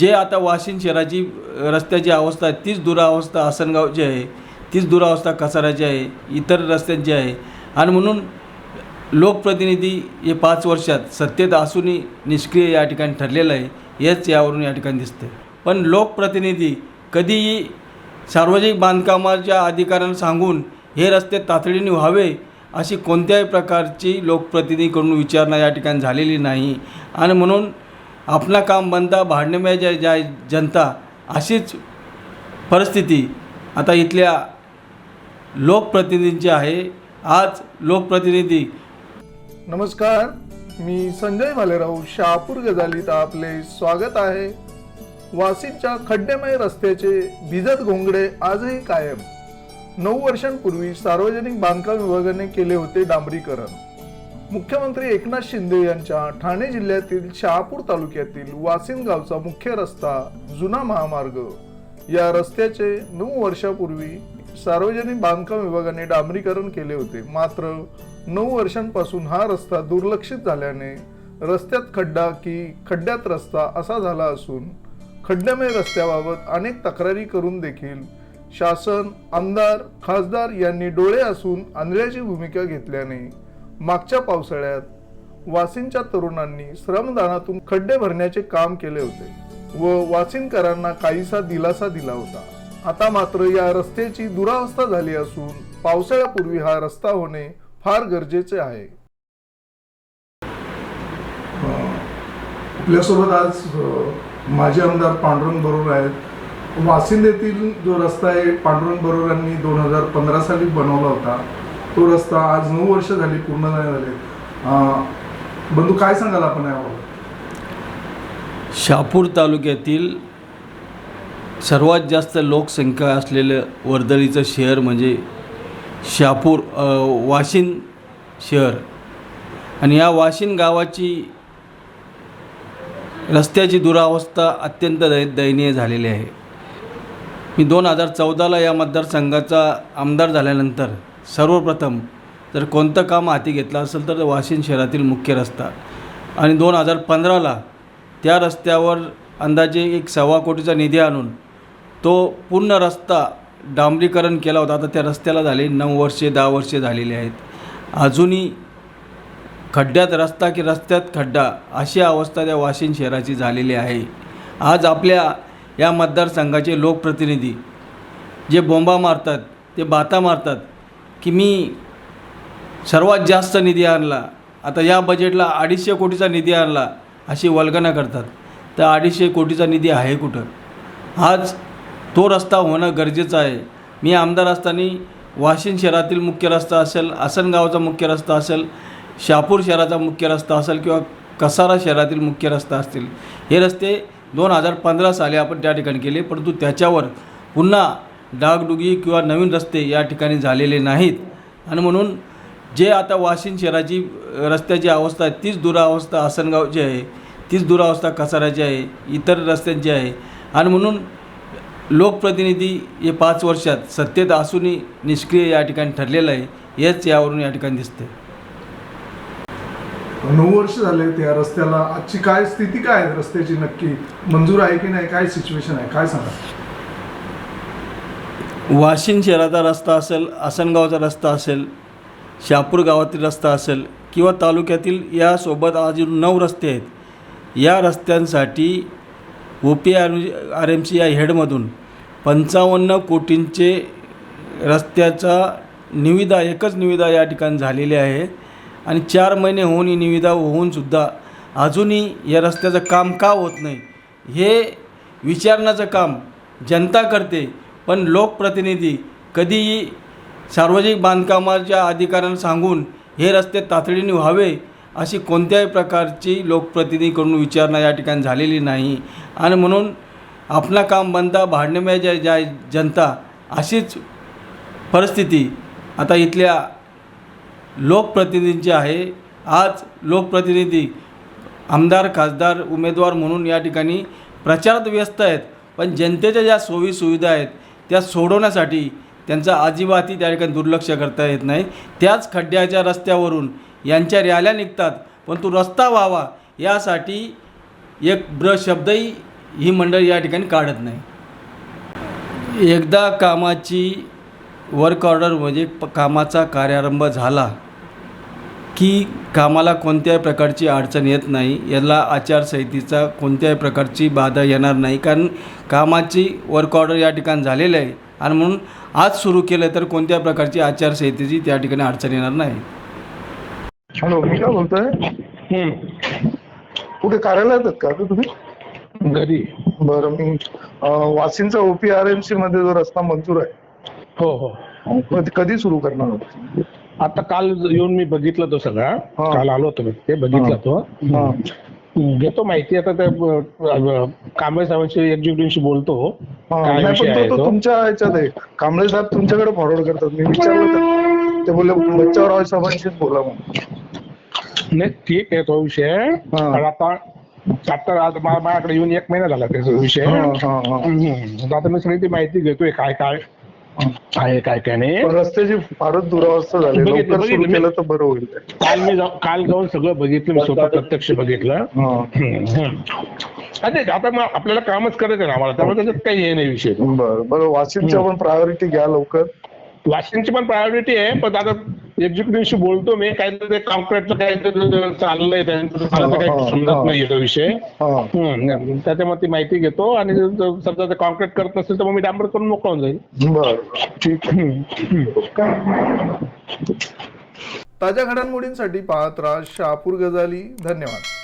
जे आता वाशिम शहराची रस्त्याची अवस्था आहे तीच दुरावस्था आसनगावची आहे तीच दुरावस्था कसाराची आहे इतर रस्त्यांची आहे. आणि म्हणून लोकप्रतिनिधी हे पाच वर्षात सत्तेत असूनही निष्क्रिय या ठिकाणी ठरलेलं आहे हेच यावरून या ठिकाणी दिसते पण लोकप्रतिनिधी कधीही सार्वजनिक बांधकामाच्या अधिकाऱ्यांना सांगून हे रस्ते तातडीने व्हावे अशी कोणत्याही प्रकारची लोकप्रतिनिधीकडून विचारणा या ठिकाणी झालेली नाही. आणि म्हणून आपला काम बनता भांडणम्याय जाय जाय जनता अशीच परिस्थिती आता इथल्या लोकप्रतिनिधींची आहे. आज लोकप्रतिनिधी नमस्कार मी संजय भालेराव शहापूर गजालीत आपले स्वागत आहे. वाशिमच्या खड्डेमय रस्त्याचे भिजत घोंगडे आजही कायम. नऊ वर्षांपूर्वी सार्वजनिक बांधकाम विभागाने केले होते डांबरीकरण. मुख्यमंत्री एकनाथ शिंदे यांच्या ठाणे जिल्ह्यातील शहापूर तालुक्यातील वासिन गावचा मुख्य रस्ता जुना महामार्ग. या रस्त्याचे नऊ वर्षापूर्वी सार्वजनिक बांधकाम विभागाने डांबरीकरण केले होते. मात्र नऊ वर्षांपासून हा रस्ता दुर्लक्षित झाल्याने रस्त्यात खड्डा की खड्ड्यात रस्ता असा झाला असून खड्ड्यामय रस्त्याबाबत अनेक तक्रारी करून देखील शासन आमदार खासदार यांनी डोळे असून आंधळ्याची भूमिका घेतल्याने मागच्या पावसाळ्यात वासिनच्या तरुणांनी श्रमदानातून खड्डे भरण्याचे काम केले होते व वासिनकरांना काहीसा दिलासा दिला होता. आता मात्र या रस्त्याची दुरावस्था झाली असून पावसाळ्यापूर्वी हा रस्ता होणे फार गरजेचे आहे. आपल्यासोबत आज माजी आमदार पांडुरंग बरोबर आहेत. वासिंद येथील जो रस्ता आहे पांडुरंग बरोबरांनी दोन हजार पंधरा साली बनवला होता. तो रस्ता आज नऊ वर्ष झाली पूर्ण नाही झाले. बंधू काय सांगाल आपण यावर शहापूर तालुक्यातील सर्वात जास्त लोकसंख्या असलेलं वर्दळीचं शहर म्हणजे शहापूर वाशिन शहर. आणि या वाशिन गावाची रस्त्याची दुरावस्था अत्यंत दय दयनीय झालेली आहे. मी दोन हजार चौदाला या मतदारसंघाचा आमदार झाल्यानंतर सर्वप्रथम जर कोणतं काम हाती घेतलं असेल तर वाशिम शहरातील मुख्य रस्ता. आणि दोन हजार पंधराला त्या रस्त्यावर अंदाजे एक सव्वा कोटीचा निधी आणून तो पूर्ण रस्ता डांबरीकरण केला होता. आता त्या रस्त्याला झाले नऊ वर्षे दहा वर्षे झालेली आहेत. अजूनही खड्ड्यात रस्ता की रस्त्यात खड्डा अशी अवस्था त्या वाशिम शहराची झालेली आहे. आज आपल्या या मतदारसंघाचे लोकप्रतिनिधी जे बोंबा मारतात ते बाता मारतात की मी सर्वात जास्त निधी आणला. आता या बजेटला अडीचशे कोटीचा निधी आणला अशी वल्गना करतात. तर अडीचशे कोटीचा निधी आहे कुठं? आज तो रस्ता होणं गरजेचं आहे. मी आमदार असताना वाशिम शहरातील मुख्य रस्ता असेल आसनगावचा मुख्य रस्ता असेल शहापूर शहराचा मुख्य रस्ता असेल किंवा कसारा शहरातील मुख्य रस्ता असतील. हे रस्ते दोन हजार पंधरा साली आपण त्या ठिकाणी केले परंतु त्याच्यावर पुन्हा डागडुगी किंवा नवीन रस्ते या ठिकाणी झालेले नाहीत. आणि म्हणून जे आता वाशिम शहराची रस्त्याची अवस्था आहे तीच दुरावस्था आसनगावची आहे तीच दुरावस्था कसाराची आहे इतर रस्त्यांची आहे. आणि म्हणून लोकप्रतिनिधी हे पाच वर्षात सत्तेत असूनही निष्क्रिय या ठिकाणी ठरलेलं आहे हेच यावरून या ठिकाणी दिसते नऊ वर्ष झाले त्या रस्त्याला. आजची काय स्थिती काय आहे रस्त्याची नक्की? मंजूर आहे की नाही? काय सिच्युएशन आहे? काय सांगा? वाशिम शहराचा रस्ता असेल आसनगावचा रस्ता असेल शहापूर गावातील रस्ता असेल किंवा तालुक्यातील यासोबत अजून नऊ रस्ते आहेत या रस्त्यांसाठी O P R R M C या हेडमधून पंचावन्न कोटींचे रस्त्याचा निविदा एकच निविदा या ठिकाणी झालेली आहे आणि चार महिने होऊन ही निविदा होऊनसुद्धा अजूनही या रस्त्याचं काम का होत नाही हे विचारण्याचं काम जनता करते. पण लोकप्रतिनिधी कधीही सार्वजनिक बांधकामाच्या अधिकाऱ्यांना सांगून हे रस्ते तातडीने व्हावे अशी कोणत्याही प्रकारची लोकप्रतिनिधीकडून विचारणा या ठिकाणी झालेली नाही. आणि म्हणून आपला काम बनता भाडण्यामध्ये ज्या जनता अशीच परिस्थिती आता इथल्या लोकप्रतिनिधींची आहे. आज लोकप्रतिनिधी आमदार खासदार उमेदवार म्हणून या ठिकाणी प्रचारात व्यस्त आहेत. पण जनतेच्या ज्या सोयी सुविधा आहेत त्या सोडवण्यासाठी त्यांचा अजिबातही त्या ठिकाणी दुर्लक्ष करता येत नाही. त्याच खड्ड्याच्या रस्त्यावरून यांच्या रॅल्या निघतात पण तो रस्ता व्हावा यासाठी एक ब्र शब्दही ही मंडळी या ठिकाणी काढत नाही. एकदा कामाची वर्क ऑर्डर म्हणजे प कामाचा कार्यारंभ झाला की कामाला कोणत्याही प्रकारची अडचण येत नाही याला आचारसंहितेचा कोणत्याही प्रकारची बाधा येणार नाही. कारण कामाची वर्क ऑर्डर या ठिकाणी झालेली आहे आणि म्हणून आज सुरू केलं तर कोणत्याही प्रकारची आचारसंहितेची त्या ठिकाणी अडचण येणार नाही. हॅलो मी काय बोलतोय? हम्म. कुठे कार्यालयात आहेत का आता तुम्ही? घरी. बरं मी वाशिमचा ओपीआरएमसी मध्ये जो रस्ता मंजूर आहे. हो हो. कधी- सुरू करणार? आता काल येऊन मी बघितलं तो सगळा. काल आलो होतो मी. ते बघितला तो. हा. घेतो माहिती. आता त्या कांबळे साहेबांशी एक्झिक्युटिव्हशी बोलतो. हा, काय विषय आहे तो तुमच्या ह्याच्यात आहे. कांबळे साहेब तुमच्याकडे फॉरवर्ड करतात. मी विचारलं ते बोलले बच्चावराव साहेबांशीच बोला म्हणून. नाही ठीक आहे तो विषय. पण आता आता आज मा- माझ्याकडे येऊन एक महिना झाला त्याचा विषय. हा, हा, हा. हम्म. आता मी सगळी ती माहिती घेतोय. काय काय आहे काय काय नाही. रस्त्याची फारच दुरावस्था झाली. तर बरं होईल. काल मी काल जाऊन सगळं बघितलं मी स्वतः प्रत्यक्ष बघितलं. अरे आता मग आपल्याला कामच करायचं ना आम्हाला. त्यामुळे त्याच्यात काही हे नाही विषय. बरं बरं. वाशिमच्या पण प्रायोरिटी घ्या लवकर. वाशिमची पण प्रायोरिटी आहे पण आता एक्झिक्युटिव्हशी बोलतो मी काहीतरी ते कॉन्क्रीटचं काहीतरी चाललंय त्यांचं काही हा. समजत नाही तो विषय हा. त्याच्यामध्ये ती माहिती घेतो आणि जर समजा ते कॉन्क्रीट करत नसेल तर मग मी डांबर करून मोकळून जाईल बरं ठीक. ताज्या घडामोडींसाठी पाहत राहा शहापूर गजाली धन्यवाद